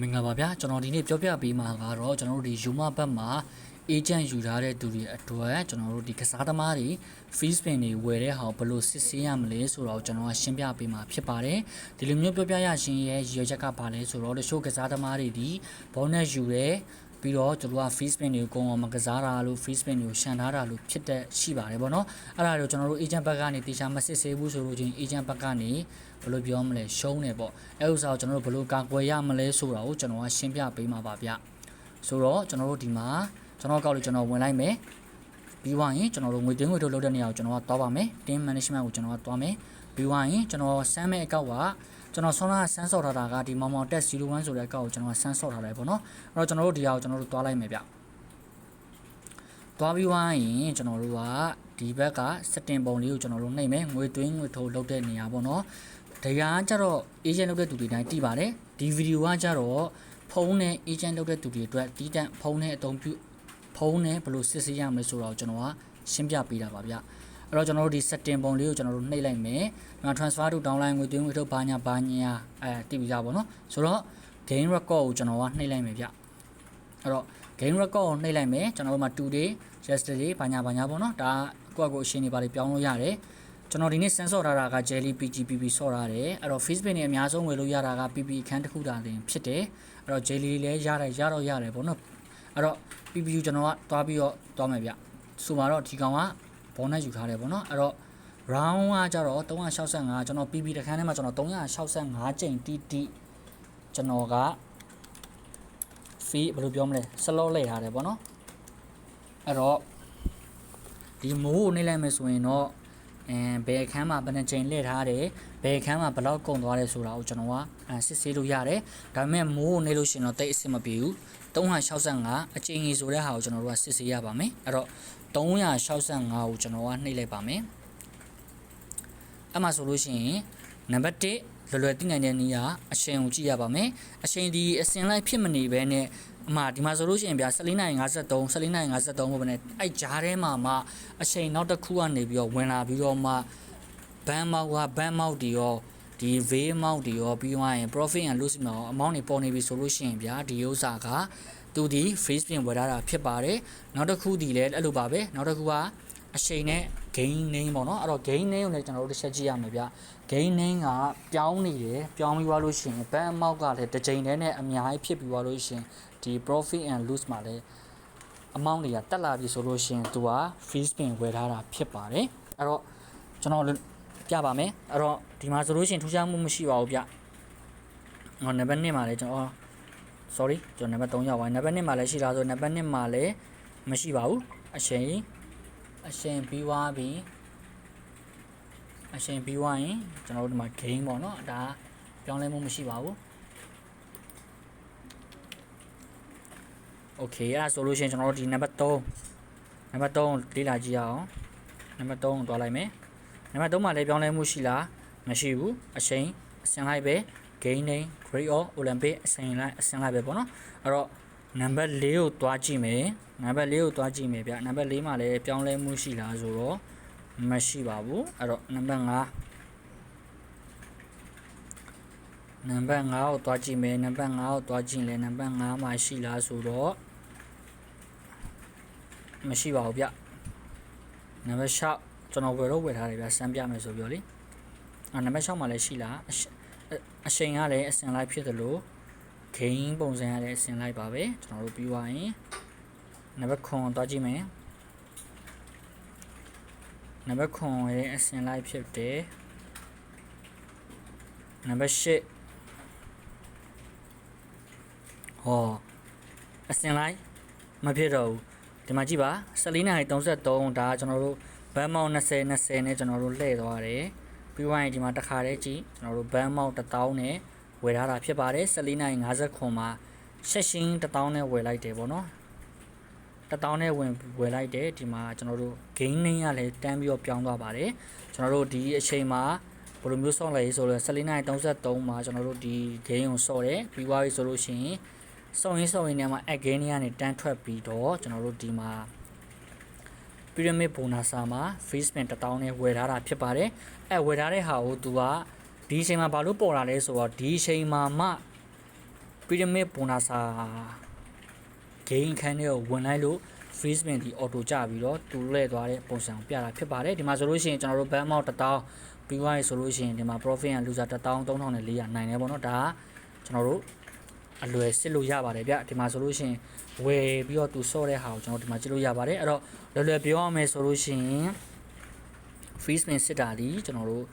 မင်္ဂလာပါဗျာကျွန်တော်ဒီနေ့ပြောပြပေးမှာကတော့ကျွန်တော်တို့ဒီယူမဘတ်မှာ agent ယူထားတဲ့သူတွေအတွက်ကျွန်တော်တို့ဒီကစားသမားတွေ free spin တွေဝယ်တဲ့ဟာကိုဘယ်လိုစစ်ဆေးရမလဲဆိုတော့ကျွန်တော်ကရှင်းပြပေးမှာဖြစ်ပါတယ်ဒီလိုမျိုးပြောပြရရှင်ရဲ့ရည်ရွယ်ချက်ကဘာလဲဆိုတော့တချို့ကစားသမားတွေဒီဘောနက်ယူတယ် ပြီးတော့ကျွန်တော်က free spin တွေကိုကိုယ်အောင်မကစားတာလို့ free spin တွေကိုရှန်ထားတာလို့ဖြစ်တဲ့ရှိပါတယ်ဗောနော်အဲ့ဒါတွေကိုကျွန်တော်တို့ agent ဘက်ကနေတေချာမစစ်ဆေးဘူးဆိုလို့ချင်း agent ဘက်ကနေဘယ်လိုပြောမလဲရှုံးတယ်ပေါ့အဲ့ဥစ္စာကိုကျွန်တော်တို့ဘယ်လိုကာကွယ်ရမလဲဆိုတာကိုကျွန်တော်ကရှင်းပြပေးမှာပါဗျဆိုတော့ကျွန်တော်တို့ဒီမှာကျွန်တော်ကောက်လို့ကျွန်တော်ဝင်လိုက်မယ်ပြီးသွားရင်ကျွန်တော်တို့ငွေသွင်းငွေထုတ်လုပ်တဲ့နေရာကိုကျွန်တော်ကသွားပါမယ် team management ကိုကျွန်တော်ကသွားမယ် ပြီးသွားရင်ကျွန်တော်ဆမ်းမဲ့အကောက်ကကျွန်တော်ဆွမ်းလာဆန်းဆော့ထားတာကဒီမောင်မောင် test 01ဆိုတဲ့အကောက်ကိုကျွန်တော်ကဆန်းဆော့ထားတယ်ပေါ့နော်အဲ့တော့ကျွန်တော်တို့ဒီဟာကိုကျွန်တော်တို့သွားလိုက်မယ်ဗျသွားပြီးသွားရင်ကျွန်တော်တို့ကဒီဘက်ကစတင်ပုံလေးကိုကျွန်တော်တို့နှိပ်မယ်ငွေသွင်းငွေထုတ်လုပ်တဲ့နေရာပေါ့နော်တရားကြတော့ agent လုပ်တဲ့သူတွေတိုင်းတည်ပါတယ်ဒီဗီဒီယိုကကြတော့ဖုန်းနဲ့ agent လုပ်တဲ့သူတွေအတွက်တီးတန့်ဖုန်းနဲ့အသုံးပြုဖုန်းနဲ့ဘယ်လိုစစ်ဆေးရမလဲဆိုတော့ကျွန်တော်ကရှင်းပြပေးတာပါဗျ အဲ့တော့ကျွန်တော်တို့ဒီ setting ပုံလေးကိုကျွန်တော်တို့နှိပ်လိုက်မယ်ဒီမှာ transfer to downline ငွေသွင်းငွေထုတ်ဘာညာဘာညာအဲတည်ပြီးသားပေါ့နော်ဆိုတော့ gain record ကိုကျွန်တော်ကနှိပ်လိုက်မယ်ဗျအဲ့တော့ gain record ကိုနှိပ်လိုက်မယ်ကျွန်တော်တို့မှာ today yesterday ဘာညာဘာညာပေါ့နော်ဒါကိုယ့်အကိုအရှင်းနေပါလေပြောင်းလို့ရတယ်ကျွန်တော်ဒီနေ့စမ်းဆော့ထားတာက jelly pgpp ဆော့ထားတယ်အဲ့တော့ facebook နဲ့အများဆုံးဝယ်လို့ရတာက pp အခန်းတစ်ခုတာတင်ဖြစ်တယ်အဲ့တော့ jelly လည်းရတယ်ရတော့ရတယ်ပေါ့နော်အဲ့တော့ pp ကျွန်တော်ကသွားပြီးတော့သွားမယ်ဗျဆိုပါတော့ဒီကောင်က ဘောနက်ယူထားတယ်ပေါ့နော်အဲ့တော့ round ကကြတော့365ကျွန်တော် pp တစ်ခန်းထဲမှာကျွန်တော်365ကြိမ်တိတိကျွန်တော်က fee ဘယ်လိုပြောမလဲ slot လိုက်ထားတယ်ပေါ့နော်အဲ့တော့ဒီမိုးကိုနှိမ့်လိုက်မယ်ဆိုရင်တော့အဲဘယ်အခန်းမှာဘယ်နှချိန်လှည့်ထားတယ်ဘယ်အခန်းမှာဘယ်လောက်ကုန်သွားတယ်ဆိုတာကိုကျွန်တော်ကအဲစစ်ဆေးလို့ရတယ်ဒါပေမဲ့မိုးကိုနှိမ့်လို့ရှိရင်တော့တိတ်အဆင်မပြေဘူး 365အချိန်ကြီးဆိုတဲ့ဟာကိုကျွန်တော်တို့ကစစ်ဆေးရပါမယ်အဲ့တော့365ကိုကျွန်တော်ကနှိမ့်လိုက်ပါမယ်အဲ့မှာဆိုလို့ရှိရင်နံပါတ်1လွယ်လွယ်သိနိုင်တဲ့နည်းကအချိန်ကိုကြည့်ရပါမယ်အချိန်ဒီအစင်လိုက်ဖြစ်မနေဘဲနဲ့အမဒီမှာဆိုလို့ရှိရင်ဗျာ14နိုင်53 14နိုင်53ဘုပဲနဲ့အဲ့ဂျားထဲမှာမှအချိန်နောက်တစ်ခုကနေပြီးတော့ဝင်လာပြီးတော့မှဘန်မောက်ကဘန်မောက်တီရော ဒီဗေးမောက်တီရောပြီးသွားရင် profit and loss မှာအမောင်းတွေပေါ်နေပြီဆိုလို့ရှိရင်ဗျာဒီဥစ္စာကသူဒီ free spin ဝယ်ထားတာဖြစ်ပါတယ်နောက်တစ်ခုဒီလည်းအဲ့လိုပါပဲနောက်တစ်ခုကအချိန်နဲ့ gain name ပေါ့နော်အဲ့တော့ gain name ကိုလည်းကျွန်တော်တို့တစ်ချက်ကြည့်ရမယ်ဗျ gain name ကပြောင်းနေတယ်ပြောင်းပြီးသွားလို့ရှိရင် ban amount ကလည်းတစ်ချိန်တည်းနဲ့အများကြီးဖြစ်ပြီးသွားလို့ရှိရင်ဒီ profit and loss မှာလည်း amount တွေကတက်လာပြီဆိုလို့ရှိရင်သူက free spin ဝယ်ထားတာဖြစ်ပါတယ်အဲ့တော့ကျွန်တော် ပြပါမယ်အဲ့တော့ဒီမှာဆိုလို့ရှိရင်ထူးခြားမှုမရှိပါဘူးဗျဟောနံပါတ်1မှာလည်းကျွန်တော် sorry ကျွန်တော်နံပါတ်3ရောက်ပါနံပါတ်1မှာလည်းရှိတာဆိုနံပါတ်2မှာလည်းမရှိပါဘူးအချိန်အချိန်ပြီးသွားပြီအချိန်ပြီးသွားရင်ကျွန်တော်တို့ဒီမှာ gain ပေါ့နော်ဒါပြောင်းလဲမှုမရှိပါဘူး Okay အဲ့ဒါဆိုလို့ရှိရင်ကျွန်တော်တို့ဒီနံပါတ်3နံပါတ်3လေ့လာကြည့်ရအောင်နံပါတ်3ကိုတွားလိုက်မယ် နံပါတ်3မှာလည်းပြောင်းလဲမှုရှိလားမရှိဘူးအချိန်အစင်လိုက်ပဲ gain name grade of olympic အစင်လိုက်အစင်လိုက်ပဲပေါ့နော်အဲ့တော့နံပါတ်4ကိုတွားကြည့်မယ်နံပါတ်4ကိုတွားကြည့်မယ်ဗျနံပါတ်4မှာလည်းပြောင်းလဲမှုရှိလားဆိုတော့မရှိပါဘူးအဲ့တော့နံပါတ်5နံပါတ်5ကိုတွားကြည့်မယ်နံပါတ်5ကိုတွားကြည့်လဲနံပါတ်5မှာရှိလားဆိုတော့မရှိပါဘူးဗျနံပါတ်6 ကျွန်တော်ဝယ်တော့ဝယ်ထားတယ်ဗျစမ်းပြမယ်ဆိုပြီးတော့လေအာနံပါတ်6မှာလည်းရှိလားအရှိအချိန်ကလည်းအစင်လိုက်ဖြစ်တယ်လို့ gain ပုံစံရလည်းအစင်လိုက်ပါပဲကျွန်တော်တို့ပြီးသွားရင်နံပါတ်9တွားကြည့်မယ်နံပါတ်9ရဲ့အစင်လိုက်ဖြစ်တယ်နံပါတ်10ဟောအစင်လိုက်မဖြစ်တော့ဘူးဒီမှာကြည့်ပါ14နိုင်33ဒါကျွန်တော်တို့ ဘန်မောင်း20 20နဲ့ကျွန်တော်တို့လှည့်သွားတယ်ပြီးသွားရင်ဒီမှာတစ်ခါတည်းကြည့်ကျွန်တော်တို့ဘန်မောင်း1000နဲ့ဝယ်ထားတာဖြစ်ပါတယ်14နိုင်50ခွန်မှာဆက်ရှင်း1000နဲ့ဝယ်လိုက်တယ်ပေါ့နော်1000နဲ့ဝင်ဝယ်လိုက်တယ်ဒီမှာကျွန်တော်တို့ gain နင်းရလဲတန်းပြီးတော့ပြောင်းသွားပါတယ်ကျွန်တော်တို့ဒီအချိန်မှာဘယ်လိုမျိုးဆော့လိုက်ဆိုတော့14နိုင်33မှာကျွန်တော်တို့ဒီ gain ကိုဆော့တယ်ပြီးသွားပြီဆိုလို့ရှိရင်စုံရင်းစုံရင်းထဲမှာ again ကနေတန်းထွက်ပြီးတော့ကျွန်တော်တို့ဒီမှာ pyramid bonus မှာ free spin 1000နဲ့ဝယ်ထားတာဖြစ်ပါတယ်အဲဝယ်ထားတဲ့ဟာကိုသူကဒီအချိန်မှာဘာလို့ပေါ်လာလဲဆိုတော့ဒီအချိန်မှာမှ pyramid bonus gain ခန်းတွေကိုဝင်လိုက်လို့ freeze spin ဒီ auto ကျပြီးတော့တူလဲသွားတဲ့ပုံစံကိုပြတာဖြစ်ပါတယ်ဒီမှာဆိုလို့ရှိရင်ကျွန်တော်တို့ ban amount 1000ပြီးသွားပြီဆိုလို့ရှိရင်ဒီမှာ profit and loser 13400နိုင်တယ်ပေါ့နော်ဒါကကျွန်တော်တို့ အလွယ်စစ်လို့ရပါတယ်ဗျဒီမှာဆိုလို့ရှိရင်ဝယ်ပြီးတော့သူစော့တဲ့ဟာကိုကျွန်တော်ဒီမှာကြည့်လို့ရပါတယ်အဲ့တော့လွယ်လွယ်ပြောရမယ်ဆိုလို့ရှိရင် free spin စစ်တာဒီကျွန်တော်တို့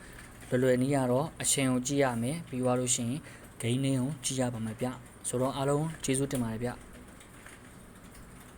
လွယ်လွယ်နည်းကတော့အချိန်ကိုကြည့်ရမယ်ပြီးသွားလို့ရှိရင် gain နည်းကိုကြည့်ရပါမယ်ဗျဆိုတော့အားလုံးကျေးဇူးတင်ပါတယ်ဗျ